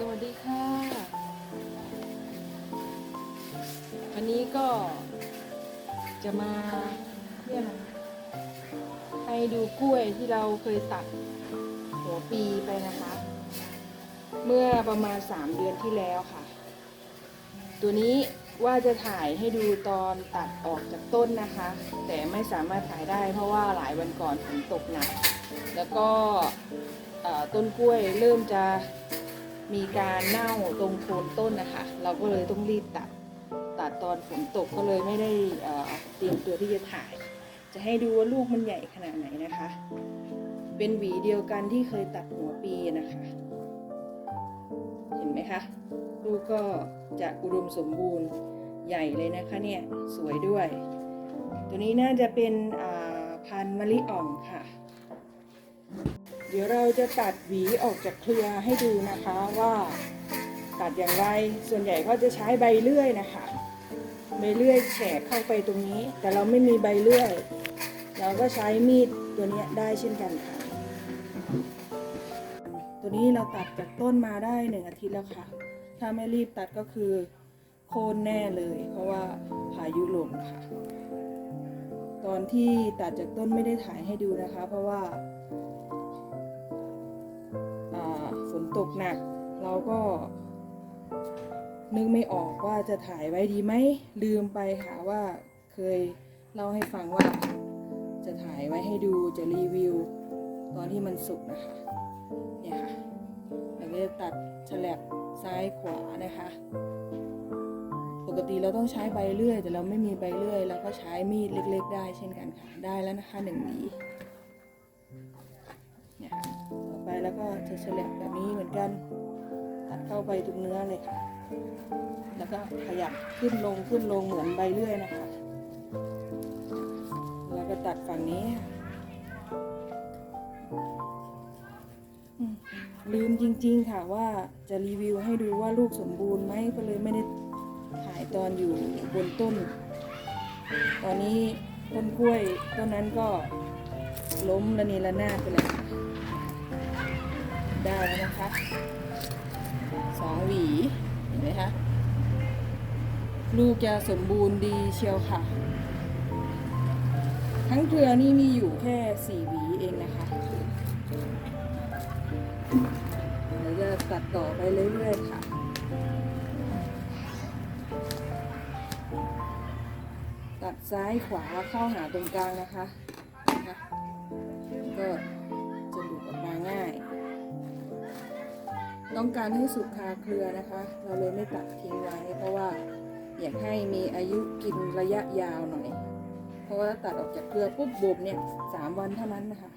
สวัสดีค่ะ วันนี้ก็จะมาเรียกอะไปดูกล้วยที่เราเคยตัดหัวปีไปนะคะ เมื่อประมาณ 3 เดือนที่แล้วค่ะ ตัวนี้ว่าจะถ่ายให้ดูตอนตัดออกจากต้นนะคะ แต่ไม่สามารถถ่ายได้เพราะว่าหลายวันก่อนฝนตกหนัก แล้วก็ต้นกล้วยเริ่มจะ มีการเน่าตรงโคนต้นนะคะ เราก็เลยต้องรีบตัด ตัดตอนฝนตกก็เลยไม่ได้เอ่อเตรียมตัวที่จะถ่าย จะให้ดูว่าลูกมันใหญ่ขนาดไหนนะคะ เป็นหวีเดียวกันที่เคยตัดหัวปีนะคะ เห็นไหมคะ ลูกก็จะอุดมสมบูรณ์ใหญ่เลยนะคะเนี่ยสวยด้วย ตัวนี้น่าจะเป็นพันธุ์มะลิอ่องค่ะ เดี๋ยวเราจะตัดหวีออกจากเครือให้ดูนะคะว่าตัดอย่างไร ส่วนใหญ่ก็จะใช้ใบเลื่อยนะคะ ใบเลื่อยแฉกเข้าไปตรงนี้ แต่เราไม่มีใบเลื่อย เราก็ใช้มีดตัวนี้ได้เช่นกันค่ะ ตัวนี้เราตัดจากต้นมาได้หนึ่งอาทิตย์แล้วค่ะ ถ้าไม่รีบตัดก็คือโค่นแน่เลย เพราะว่าพายุลมค่ะ ตอนที่ตัดจากต้นไม่ได้ถ่ายให้ดูนะคะ เพราะว่า นตกหนัก เราก็นึกไม่ออกว่าจะถ่ายไว้ดีไหมลืมไปค่ะว่าเคยเล่าให้ฟังว่า จะถ่ายไว้ให้ดูจะรีวิว ตอนที่มันสุกนะคะเนี่ยค่ะเราก็จะตัดฉลับซ้ายขวานะคะ ปกติเราต้องใช้ใบเลื่อย แต่เราไม่มีใบเลื่อยเราก็ใช้มีดเล็ก ๆ ได้เช่นกันค่ะ ได้แล้วนะคะหนึ่งห จะฉลับแบบนี้เหมือนกัน ตัดเข้าไปตรงเนื้อเลยค่ะ แล้วก็ขยับขึ้นลงขึ้นลงเหมือนใบเลื่อยนะคะ แล้วก็ตัดฝั่งนี้ลืมจริง ๆ ค่ะว่าจะรีวิวให้ดูว่าลูกสมบูรณ์ไหมก็เลยไม่ได้ถ่ายตอนอยู่บนต้น ตอนนี้ต้นกล้วยต้นนั้นก็ล้มระเนระนาดไปเลย ได้แล้วนะคะสองหวีเห็นไหมคะลูกจะสมบูรณ์ดีเชียวค่ะ ทั้งเครือนี่มีอยู่แค่สี่หวีเองนะคะเดี๋ยวจะตัดต่อไปเรื่อยๆค่ะตัดซ้ายขวาเข้าหาตรงกลางนะคะนะคะ ต้องการให้สุกคาเครือนะคะ เราเลยไม่ตัดทิ้งไว้เพราะว่าอยากให้มีอายุกินระยะยาวหน่อย เพราะว่าตัดออกจากเครือปุ๊บบ่มเนี่ยสามวันเท่านั้นนะคะ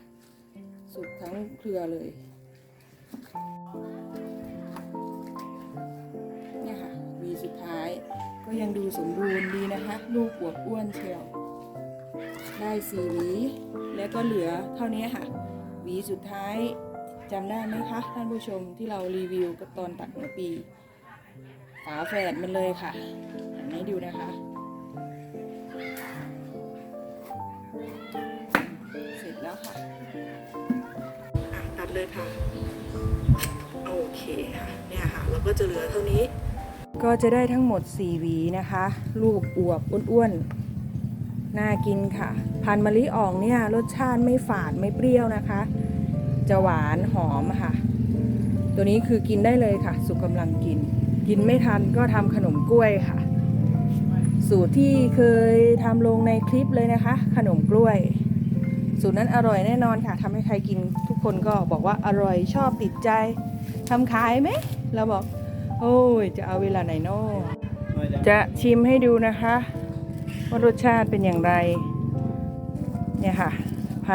สุกทั้งเครือเลยเนี่ยค่ะวีสุดท้ายก็ยังดูสมบูรณ์ดีนะคะ ลูกอวบอ้วนเชียว ได้สี่หวี แล้วก็เหลือเท่านี้ค่ะ หวีสุดท้าย จำได้ไหมคะท่านผู้ชมที่เรารีวิวกับตอนตัดหัวปี ฝาแฝดมันเลยค่ะอันนี้ดูนะคะ เสร็จแล้วค่ะอะ ตัดเลยค่ะ โอเคค่ะ เนี่ยค่ะ เราก็จะเหลือเท่านี้ ก็จะได้ทั้งหมด 4 หวีนะคะ ลูกอวบอ้วนๆ น่ากินค่ะ พันมะลิอ่องเนี่ย รสชาติไม่ฝาดไม่เปรี้ยวนะคะ จะหวานหอมค่ะ ตัวนี้คือกินได้เลยค่ะ สุกกำลังกิน กินไม่ทันก็ทำขนมกล้วยค่ะ สูตรที่เคยทำลงในคลิปเลยนะคะ ขนมกล้วย สูตรนั้นอร่อยแน่นอนค่ะทำให้ใครกินทุกคนก็บอกว่าอร่อยชอบติดใจทำขายไหมเราบอก โอ้ย จะเอาเวลาไหนโน่จะชิมให้ดูนะคะว่ารสชาติเป็นอย่างไร เนี่ยค่ะ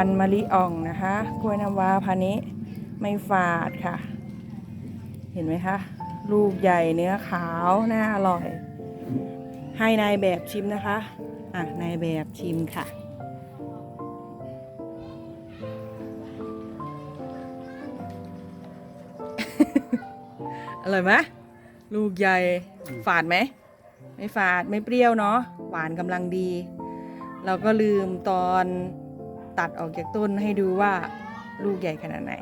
พันมะลิอ่องนะคะกล้วยน้ำว้าพันธุ์นี้ไม่ฝาดค่ะ เห็นไหมคะ ลูกใหญ่เนื้อขาวน่าอร่อย ให้นายแบบชิมนะคะ อะนายแบบชิมค่ะอร่อยไหมลูกใหญ่ฝาดไหม ไม่ฝาดไม่เปรี้ยวเนาะหวานกำลังดี เราก็ลืมตอน ตัดออกจากต้นให้ดูว่าลูกใหญ่ขนาดไหน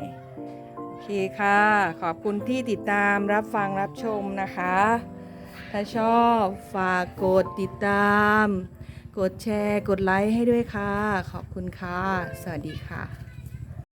โอเคค่ะ ขอบคุณที่ติดตามรับฟังรับชมนะคะ ถ้าชอบฝากกดติดตาม กดแชร์ กดไลค์ให้ด้วยค่ะ ขอบคุณค่ะ สวัสดีค่ะ